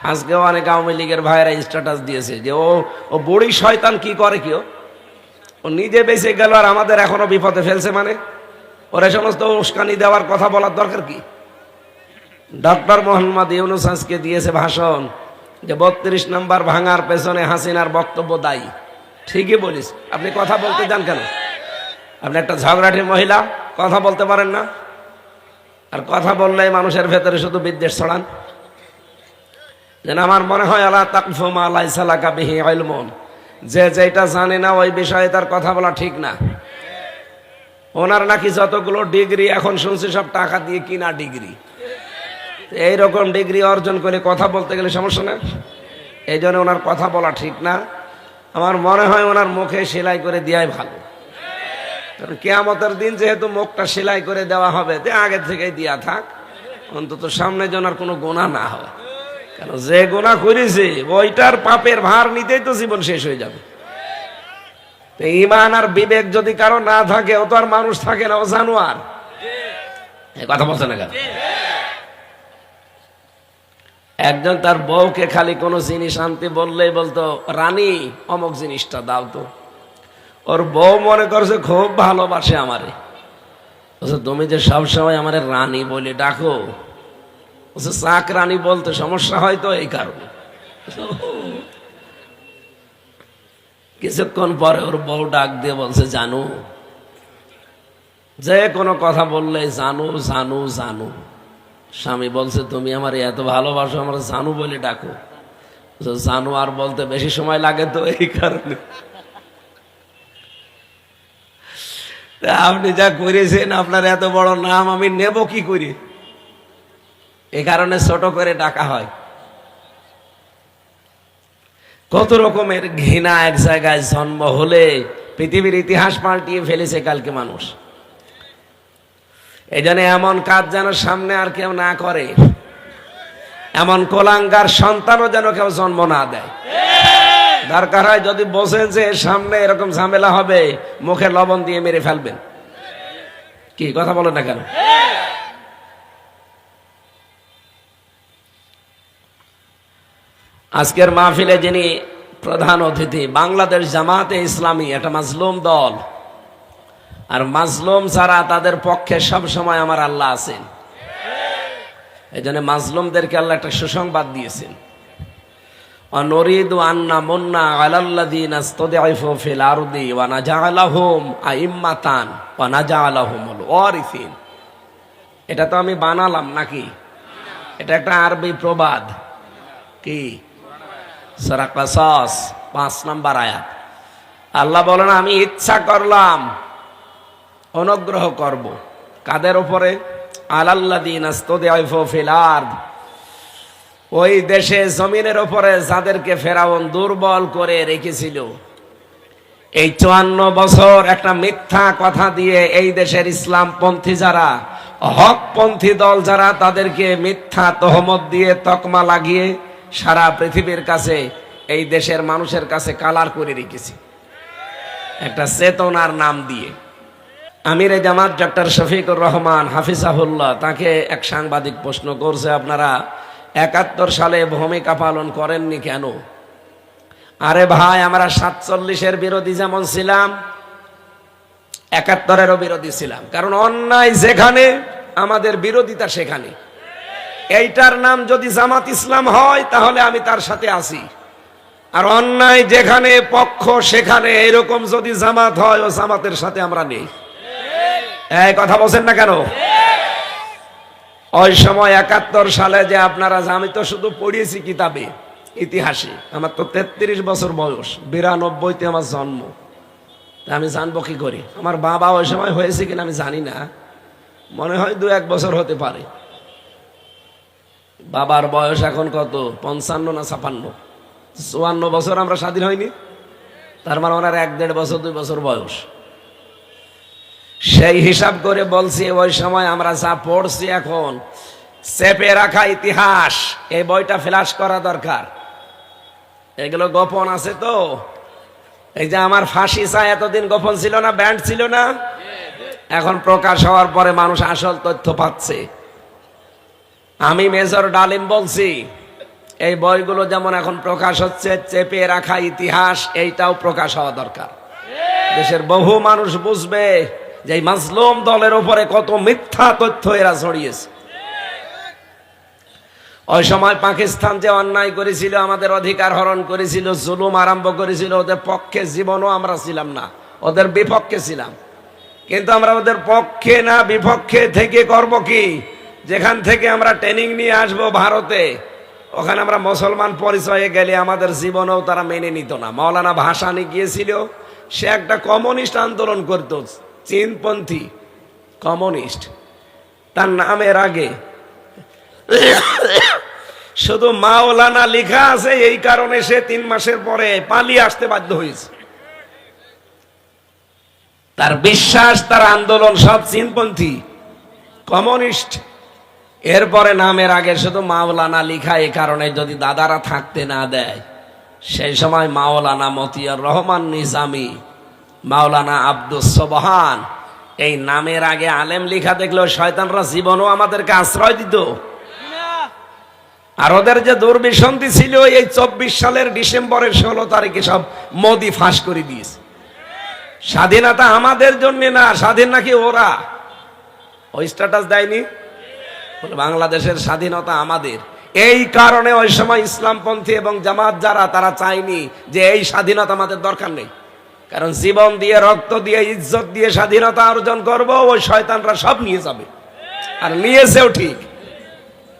আজকে অনেক আওয়ামী লীগের ভাইয়েরা স্ট্যাটাস দিয়েছে যে ও ও বুড়ি শয়তান কি করে কি ও? নিজে বেঁচে গেল আর আমাদের এখনও বিপদে ফেলছে মানে? ওর সমস্ত উস্কানি দেওয়ার কথা বলার দরকার কি? ডক্টর মোহাম্মদ ইউনুস আজকে দিয়েছে ভাষণ যে বত্রিশ নম্বর ভাঙার পেছনে হাসিনার বক্তব্য দায়ী। ঠিকই বলিস। আপনি কথা বলতে যান কেন? আপনি একটা ঝগড়াটি মহিলা, কথা বলতে পারেন না? আর কথা বললেই মানুষের ভেতরে শুধু বিদ্বেষ ছড়ান। যেন আমার মনে হয় আল্লাহ তাকফুমা আল্লাহ সালাকা বিহি আইলমন যে যেটা জানে না, ওই বিষয়ে তার কথা বলা ঠিক না। ওনার নাকি যতগুলো ডিগ্রি এখন শুনছি, সব টাকা দিয়ে কিনা ডিগ্রি। এইরকম ডিগ্রি অর্জন করে কথা বলতে গেলে সমস্যা না। এই জন্য ওনার কথা বলা ঠিক না। আমার মনে হয় ওনার মুখে সেলাই করে দেওয়াই ভালো। কারণ কেয়ামতের দিন যেহেতু মুখটা সেলাই করে দেওয়া হবে আগে থেকেই দিয়া থাক। অন্তত সামনে যেন কোনো গোনা না হয়। যে গোনা করেছে, ওইটার পাপের ভার নিতেই তো জীবন শেষ হয়ে যাবে। ইমান আর বিবেক যদি কারও না থাকে, ও তো আর মানুষ থাকে না, ও জানোয়ার। কথা বলছে না কেন? একজন তার বউকে খালি কোনো জিনিস আনতে বললেই বলতো, রানী, অমুক জিনিসটা দাও তো। ওর বউ মনে করছে, খুব ভালোবাসে আমারে। তুমি যে সবসময় আমার রানী বলে ডাকো বলছে চাক রানী বলতে সমস্যা হয় তো এই কারণে। কিছুক্ষণ পরে ওর বউ ডাক দিয়ে বলছে, জানু, যে কোনো কথা বললে জানু জানু জানু। স্বামী বলছে, তুমি আমার এত ভালোবাসো, আমার জানু বলে ডাকো। জানু আর বলতে বেশি সময় লাগে তো এই কারণে। আপনি যা করেছেন, আপনার এত বড় নাম আমি নেব কি করি? এ কারণে ছোট করে ডাকা হয়। কত রকমের ঘৃণা এক জায়গায় জন্ম হলে পৃথিবীর ইতিহাস পাল্টিয়ে ফেলেছে কালকে মানুষ। এই জন্য এমন কাজ যেন সামনে আর কেউ না করে। এমন কোলাঙ্গার সন্তানও যেন কেউ জন্ম না দেয়। দরকার হয় যদি বসেন যে সামনে এরকম ঝামেলা হবে, মুখে লবণ দিয়ে মেরে ফেলবেন। কি কথা বলেন না কেন? আজকের মাহফিলে যিনি প্রধান অতিথি, বাংলাদেশ জামাতে ইসলামী, এটা মাজলুম দল। আর মাজলুম ছাড়া তাদের পক্ষে সব সময় আমার আল্লাহ আছেন। এই জন্য মাজলুমদেরকে আল্লাহ একটা সুসংবাদ দিয়েছেন। মুন্না ওয়া এটা তো আমি বানালাম নাকি? এটা একটা আরবি প্রবাদ। কি? সূরা পাঁচ নাম্বার আয়াত। আল্লাহ বলেন, আমি ইচ্ছা করলাম, অনুগ্রহ করব। কাদের উপরে? আলাল্লাদিন ওই দেশে জমিনের ওপরে যাদেরকে ফেরাউন দুর্বল করে রেখেছিল। এই চুয়ান্ন বছর একটা মিথ্যা কথা দিয়ে এই দেশের ইসলাম পন্থী যারা, হকপন্থী দল যারা, তাদেরকে মিথ্যা তহমত দিয়ে তকমা লাগিয়ে সারা পৃথিবীর কাছে, এই দেশের মানুষের কাছে কালার করে রেখেছে। একটা চেতনার নাম দিয়ে। আমিরে জামাত ডক্টর শফিকুর রহমান হাফিজাহুল্লাহ তাকে এক সাংবাদিক প্রশ্ন করছে, আপনারা একাত্তর সালে ভূমিকা পালন করেননি কেন? আরে ভাই, আমরা সাতচল্লিশের বিরোধী যেমন ছিলাম, একাত্তরেরও বিরোধী ছিলাম। কারণ অন্যায় যেখানে, আমাদের বিরোধিতা সেখানে। এইটার নাম যদি জামাত ইসলাম হয়, তাহলে আমি তার সাথে আছি। আর অন্যায় যেখানে পক্ষ, সেখানে এরকম যদি জামাত হয়, ও জামাতের সাথে আমরা নেই। এই কথা বলছেন না কেন? ওই সময় একাত্তর সালে যে আপনারা আমি তো শুধু পড়িয়েছি কিতাবে, ইতিহাসে। আমার তো তেত্রিশ বছর বয়স, বিরানব্বইতে আমার জন্ম। আমি জানব কি করি? আমার বাবা ওই সময় হয়েছে কিনা আমি জানি না। মনে হয় দু এক বছর হতে পারে। বাবার বয়স এখন কত? পঞ্চান্ন না ছাপান্ন? চুয়ান্ন বছর আমরা স্বাধীন হয়নি তার মানে ওনার এক দেড় বছর, দুই বছর বয়স। সেই হিসাব করে বলছি, ওই সময় আমরা যা পড়ছি এখন, চেপে রাখা ইতিহাস, এই বইটা ফ্ল্যাশ করা দরকার। এগুলো গোপন আছে তো? এই যে আমার ফাঁসি চা এতদিন গোপন ছিল না, ব্যান্ড ছিল না? এখন প্রকাশ হওয়ার পরে মানুষ আসল তথ্য পাচ্ছে। আমি মেজর ডালিম বলছি, এই বইগুলো যেমন এখন প্রকাশ হচ্ছে, চেপে রাখা ইতিহাস, এইটাও প্রকাশ হওয়া দরকার। দেশের বহু মানুষ বুঝবে যে এই মাজলুম দলের উপরে কত মিথ্যা তথ্য এরা ছড়িয়েছে। ওই সময় পাকিস্তান যে অন্যায় করেছিল, আমাদের অধিকার হরণ করেছিল, জুলুম আরম্ভ করেছিল, ওদের পক্ষে জীবনও আমরা ছিলাম না, ওদের বিপক্ষে ছিলাম। কিন্তু আমরা ওদের পক্ষে না, বিপক্ষে থেকে করব কি? যেখান থেকে আমরা ট্রেনিং নিয়ে আসব ভারতে, ওখানে আমরা মুসলমান পরিচয়ে গেলে আমাদের জীবনেও তারা মেনে নিত না। মৌলানা ভাসানি গিয়েছিল, সে একটা কমিউনিস্ট আন্দোলন করত, চীনপন্থী কমিউনিস্ট। তার নামের আগে শুধু মাওলানা লেখা আছে, এই কারণে সে তিন মাসের পরে পালিয়ে আসতে বাধ্য হয়েছে। তার বিশ্বাস, তার আন্দোলন সব চীনপন্থী কমিউনিস্ট এরপরে নামের আগে শুধু মাওলানা লিখা এই কারণে যদি দাদারা থাকতে না দেয়, সেই সময় মাওলানা মতিয়ার রহমান নিজামি, মাওলানা আব্দুস সোবহান, এই নামের আগে আলেম লিখা দেখলেও শয়তানরা জীবনও আমাদেরকে আশ্রয় দিত। আর ওদের যে দুর্বিসন্ধি ছিল, এই চব্বিশ সালের ডিসেম্বরের ষোলো তারিখে সব মোদি ফাঁস করে দিয়েছে। স্বাধীনতা আমাদের জন্য না, স্বাধীন নাকি ওরা? ওই স্ট্যাটাস দেয়নি? বাংলাদেশের স্বাধীনতা আমাদের। এই কারণে ওই সময় ইসলামপন্থী এবং জামাত যারা, তারা চায়নি যে এই স্বাধীনতা আমাদের দরকার নেই। কারণ জীবন দিয়ে, রক্ত দিয়ে, ইজ্জত দিয়ে স্বাধীনতা অর্জন করব, ওই শয়তানরা সব নিয়ে যাবে। আর নিয়েছেও ঠিক।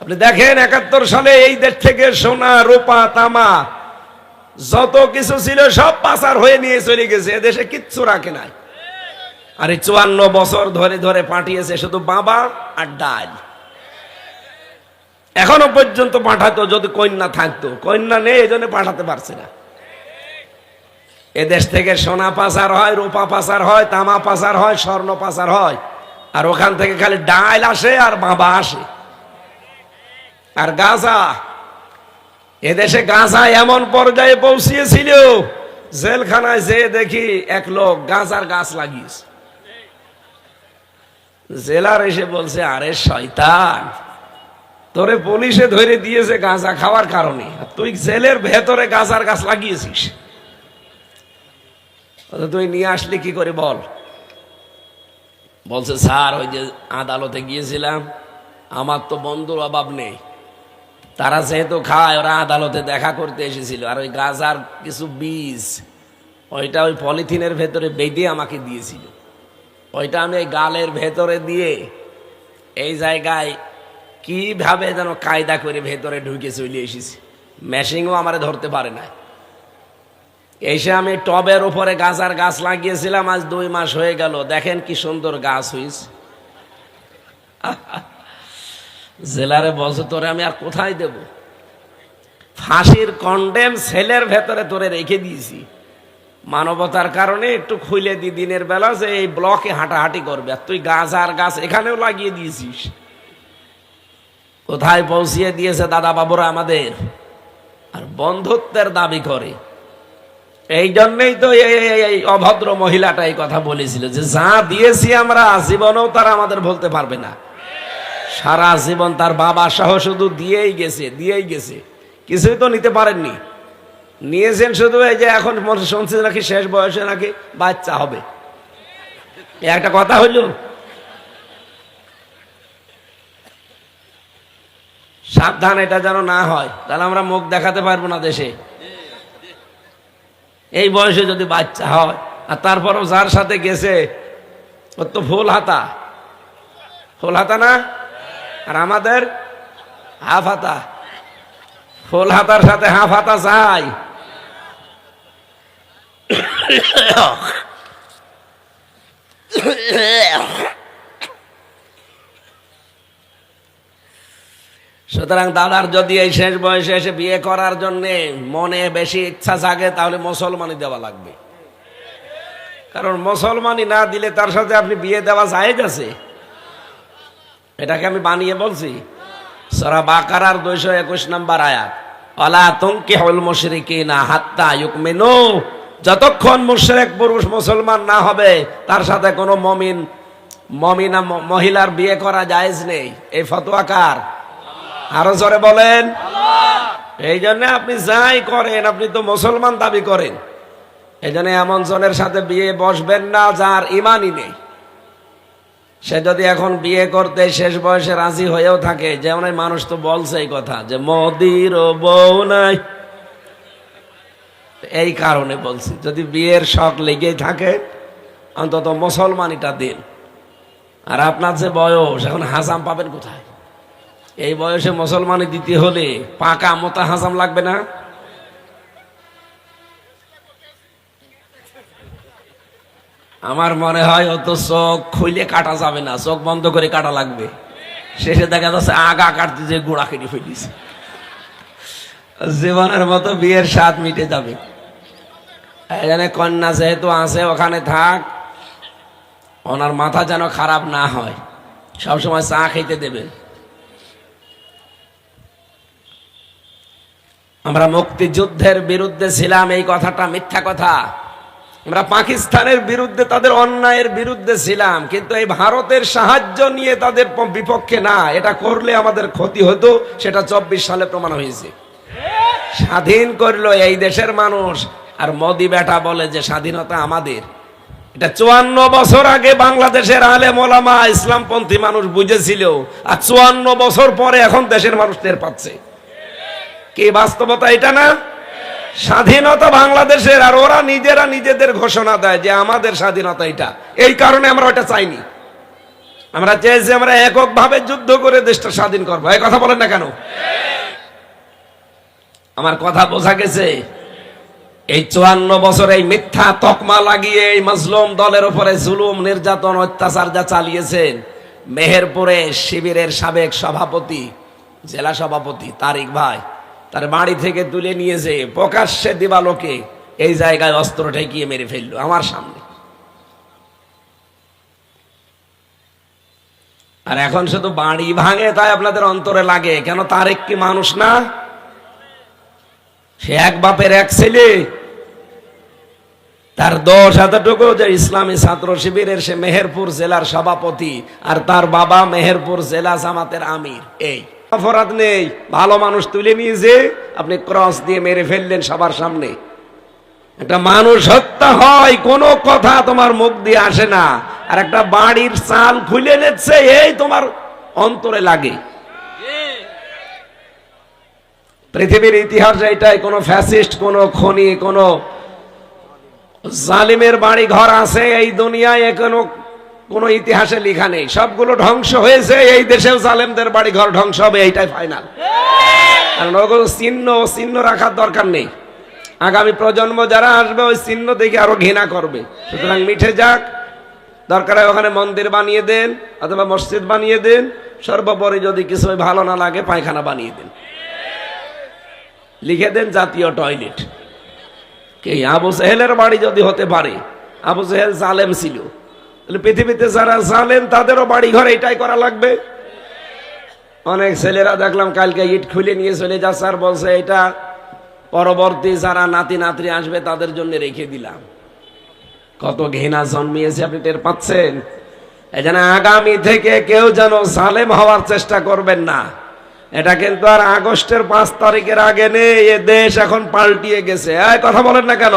আপনি দেখেন একাত্তর সালে এই দেশ থেকে সোনা, রূপা, তামা, যত কিছু ছিল সব পাচার হয়ে নিয়ে চলে গেছে। এদেশে কিচ্ছু রাখে নাই। আর এই চুয়ান্ন বছর ধরে ধরে পাঠিয়েছে শুধু বাবা আর ডাল। এখনও পর্যন্ত পাঠাতো যদি কন্যা থাকতো। কন্যা নেই এই জন্য পাঠাতে পারছে না। এদেশ থেকে সোনা পাচার হয়, রূপা পাচার হয়, তামা পাচার হয়, স্বর্ণ পাচার হয়। আর ওখান থেকে খালি ডাল আসে আর বাবা আসে। আর গাঁজা। এদেশে গাঁজা এমন পর্যায়ে পৌঁছিয়েছিল, জেলখানায় যে দেখি এক লোক গাঁজার গাছ লাগিয়েছে। জেলার এসে বলছে, আরে শয়তান তোরে পুলিশে ধরে দিয়েছে গাঁজা খাওয়ার কারণে। তুই জেলের ভেতরে গাঁজার গাছ লাগিয়েছিস। তুই নিয়ে আসলি কি করে বল? বলছে, স্যার, ওই যে আদালতে গিয়েছিলাম, আমার তো বন্ধুর অভাব নেই। তারা যেহেতু খায়, ওরা আদালতে দেখা করতে এসেছিল। আর ওই গাজার কিছু বীজ, ওইটা ওই পলিথিনের ভেতরে বেঁধে আমাকে দিয়েছিল। ওইটা আমি গালের ভেতরে দিয়ে এই জায়গায় কীভাবে যেন কায়দা করে ভেতরে ঢুকে চলে এসেছি। মেশিনও আমারে ধরতে পারে না এসে আমি টবের উপরে গাছার গাছ লাগিয়েছিলাম, আজ দুই মাস হয়ে গেল। দেখেন কি সুন্দর গাছ হয়েছে জেলারে বলছে, তোরে আমি আর কোথায় দেব? ফাঁসির কন্ডেম সেলের ভেতরে তোরে রেখে দিয়েছি। মানবতার কারণে একটু খুলে দি দিনের বেলা যে এই ব্লকে হাঁটাহাঁটি করবে। আর তুই গাছ আর গাছ এখানেও লাগিয়ে দিয়েছিস। কোথায় পৌঁছিয়ে দিয়েছে দাদা বাবুরা আমাদের? আর বন্ধুত্বের দাবি করে। এই জন্যই তো এই অভদ্র মহিলাটা এই কথা বলেছিল যে, যা দিয়েছি আমরা, জীবনেও তারা আমাদের বলতে পারবে না। সারা জীবন তার বাবা সহ শুধু দিয়েই গেছে দিয়েই গেছে। কিছুই তো নিতে পারেননি। নিয়েছেন শুধু এই যে এখন শুনছে নাকি শেষ বয়সে নাকি বাচ্চা হবে। একটা কথা হইল সাবধান এটা যেন না হয় তাহলে আমরা মুখ দেখাতে পারব না দেশে এই বয়সে যদি বাচ্চা হয় আর তারপরও যার সাথে গেছে ওর তো ফুল হাতা ফুল হাতা না আর আমাদের হাফ হাতা ফুল হাতার সাথে হাফ হাতা চাই সুতরাং দাদার যদি এই শেষ বয়সে এসে বিয়ে করার জন্য মনে বেশি ইচ্ছা জাগে, তাহলে মুসলমানই দেওয়া লাগবে। কারণ মুসলমানই না দিলে তার সাথে আপনি বিয়ে দেওয়া যায় গেছে এটাকে আমি বানিয়ে বলছি। সরা বাকারার দুইশো একুশ নাম্বার আয়াত, অলা তঙ্কি হল মুশরিকি না হাত্তা ইউকমিনু যতক্ষণ মুশরিক পুরুষ মুসলমান না হবে, তার সাথে কোনো মমিন, মমিনা মহিলার বিয়ে করা জায়েজ নেই। এই ফতোয়া কার? আরও জোরে বলেন। এই জন্য আপনি যাই করেন, আপনি তো মুসলমান দাবি করেন। এই জন্য এমন জনের সাথে বিয়ে বসবেন না যার ইমানই নেই। সে যদি এখন বিয়ে করতে শেষ বয়সে রাজি হয়েও থাকে যেমন মানুষ তো বলছে এই কথা, যে মোদির বউ নাই। এই কারণে বলছি, যদি বিয়ের শখ লেগেই থাকে, অন্তত মুসলমানিটা দিন। আর আপনার যে বয়স, এখন হাসাম পাবেন কোথায়? এই বয়সে মুসলমানি দিতে হলে পাকা মোতা হাসাম লাগবে না? আমার মনে হয় অত চোখ খুলে কাটা যাবে না, চোখ বন্ধ করে কাটা লাগবে। শেষে দেখা যাচ্ছে আগা কাটতে যে গোড়া কেটে ফেলিস জীবনের মতো বিয়ের স্বাদ মিটে যাবে। এখানে কন্যা যেহেতু আছে, ওখানে থাক। ওনার মাথা যেন খারাপ না হয়। সবসময় চা খেতে দেবেন আমরা মুক্তিযুদ্ধের বিরুদ্ধে ছিলাম, এই কথাটা মিথ্যা কথা। আমরা পাকিস্তানের বিরুদ্ধে, তাদের অন্যায়ের বিরুদ্ধে ছিলাম, কিন্তু এই ভারতের সাহায্য নিয়ে তাদের বিপক্ষে না। এটা করলে আমাদের ক্ষতি হতো, সেটা চব্বিশ সালে প্রমাণ হয়েছে। স্বাধীন করল এই দেশের মানুষ, আর মোদি বেটা বলে যে স্বাধীনতা আমাদের। এটা চুয়ান্ন বছর আগে বাংলাদেশের আলে মোলামা ইসলামপন্থী মানুষ বুঝেছিল, আর চুয়ান্ন বছর পরে এখন দেশের মানুষ টের পাচ্ছে। কি বাস্তবতা এটা না? স্বাধীনতা বাংলাদেশের, আর ওরা নিজেরা নিজেদের ঘোষণা দেয় যে আমাদের স্বাধীনতা এটা। এই কারণে আমরা ওটা চাইনি। আমরা চেয়েছি আমরা এককভাবে যুদ্ধ করে দেশটা স্বাধীন করব। এই কথা বলেন না কেন? আমার কথা বোঝা গেছে। এই চুয়ান্ন বছর এই মিথ্যা তকমা লাগিয়ে এই মজলুম দলের উপরে জুলুম, নির্যাতন, অত্যাচার যা চালিয়েছেন মেহেরপুরে শিবিরের সাবেক সভাপতি, জেলা সভাপতি তারিক ভাই তার বাড়ি থেকে তুলে নিয়েছে প্রকাশ্যে দিবালোকে এই জায়গায় অস্ত্র ঠেকিয়ে মেরে ফেলল আমার সামনে। আর এখন শুধু বাড়ি ভাঙে তাই আপনাদের অন্তরে লাগে, কেন তারেক কি মানুষ না? সে এক বাপের এক ছেলে। তার দোষ এতটুকু যে ইসলামী ছাত্র শিবিরের সে মেহেরপুর জেলার সভাপতি আর তার বাবা মেহেরপুর জেলা জামাতের আমির, এই। অপরাধ নেই। ভালো মানুষ তুলে নিয়ে যে আপনি ক্রস দিয়ে মেরে ফেললেন সবার সামনে। একটা মানুষ হত্যা হয়, কোনো কথা তোমার মুখ দিয়ে আসে না। আর একটা বাড়ির চাল খুলে নিচ্ছে, এই তোমার অন্তরে লাগে। পৃথিবীর ইতিহাসে এটাই, কোনো ফ্যাসিস্ট, কোনো খনি, কোনো জালিমের বাড়ি ঘর আছে, এই দুনিয়ায় এখনও কোনো ইতিহাসে লেখা নেই। সবগুলো ধ্বংস হয়েছে, এই দেশেও জালেমদের বাড়ি ঘর ধ্বংস হবে, এইটাই ফাইনাল কারণ ওগুলো চিহ্ন চিহ্ন রাখার দরকার নেই। আগামী প্রজন্ম যারা আসবে, ওই চিহ্ন দেখে আরও ঘৃণা করবে। সুতরাং মিঠে যাক, দরকার হয় ওখানে মন্দির বানিয়ে দেন, অথবা মসজিদ বানিয়ে দেন, সর্বোপরি যদি কিছু ভালো না লাগে, পায়খানা বানিয়ে দেন। লিখে দেন জাতীয় টয়লেট। কে, আবু সেহেলের বাড়ি যদি হতে পারে, আবু সেহেল জালেম ছিল। তাহলে পৃথিবীতে যারা জালেম, তাদেরও বাড়ি ঘর এটাই করা লাগবে। অনেক ছেলেরা দেখলাম কালকে ইট খুলে নিয়ে চলে যাচ্ছে আর বলছে, এটা পরবর্তী যারা নাতি নাতরি আসবে, তাদের জন্য রেখে দিলাম। কত ঘৃণা জন্মিয়েছে আপনি টের পাচ্ছেন? এই জন্য আগামী থেকে কেউ যেন সালেম হওয়ার চেষ্টা করবেন না। এটা কিন্তু আর আগস্টের পাঁচ তারিখের আগে নেই, এ দেশ এখন পাল্টিয়ে গেছে। কথা বলেন না কেন?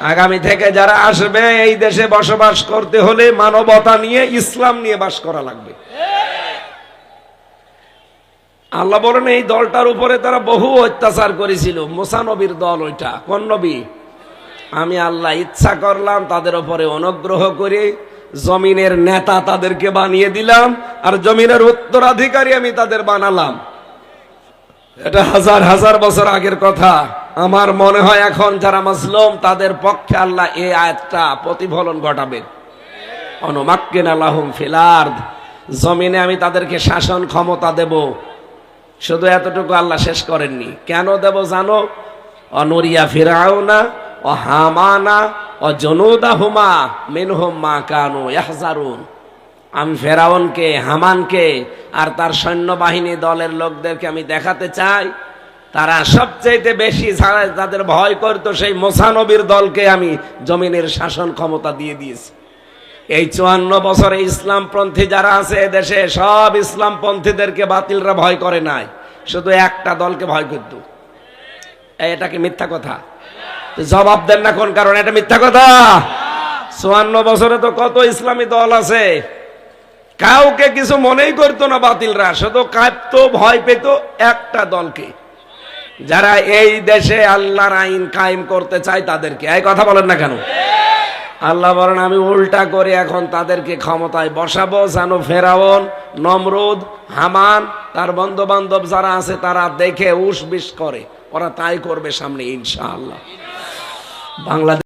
আগামী থেকে যারা আসবে, এই দেশে বসবাস করতে হলে মানবতা নিয়ে, ইসলাম নিয়ে বাস করা লাগবে। আল্লাহ বলেন, এই দলটার উপরে তারা বহু অত্যাচার করেছিল। মোসানবীর দল ওইটা। কোন নবী? আমি আল্লাহ ইচ্ছা করলাম, তাদের উপরে অনুগ্রহ করে জমিনের নেতা তাদেরকে বানিয়ে দিলাম, আর জমিনের উত্তরাধিকারী আমি তাদের বানালাম। এটা হাজার হাজার বছর আগের কথা। আমার মনে হয় এখন যারা মাসলুম, তাদের পক্ষে আল্লাহ এই আয়াতটা প্রতিফলন ঘটাবেন অনুমাক্কিন আল্লাহুম ফিলার্দ জমিনে আমি তাদেরকে শাসন ক্ষমতা দেব। শুধু এতটুকু আল্লাহ শেষ করেননি। কেন দেব জানো? অনরিয়া ফিরাউনা, ও হামানা, ও জনুদা হুমা, মিনহুম মা কানু ইয়াহজারুন। আমি ফেরাউনকে, হামানকে আর তার সৈন্যবাহিনী দলের লোকদেরকে আমি দেখাতে চাই। তারা সবচাইতে বেশি যাদের ভয় করতো সেই মোসানবীর দলকে আমি জমিনের শাসন ক্ষমতা দিয়ে দিয়েছি। এই চুয়ান্ন বছরে ইসলামপন্থী যারা আছে দেশে, সব ইসলামপন্থীদেরকে বাতিলরা ভয় করে নাই। শুধু একটা দলকে ভয় করত। এটা কি মিথ্যা কথা? জবাব দেন না কোন কারণে, এটা মিথ্যা কথা? চুয়ান্ন বছরে তো কত ইসলামী দল আছে? কাউকে কিছু মনেই করতো না বাতিলরা, শুধু কাঁপতো ভয় পেত একটা দলকে। যারা এই দেশে আল্লাহর আইন কায়েম করতে চায় তাদেরকে। এই কথা বলেন না কেন? আল্লাহ বলেন, আমি উল্টা করে এখন তাদেরকে ক্ষমতায় বসাবো, যেন ফেরাউন, নমরুদ, হামান, তার বন্ধু বান্ধব যারা আছে, তারা দেখে উস বিশ করে। ওরা তাই করবে সামনে, ইনশাআল্লাহ। বাংলাদেশ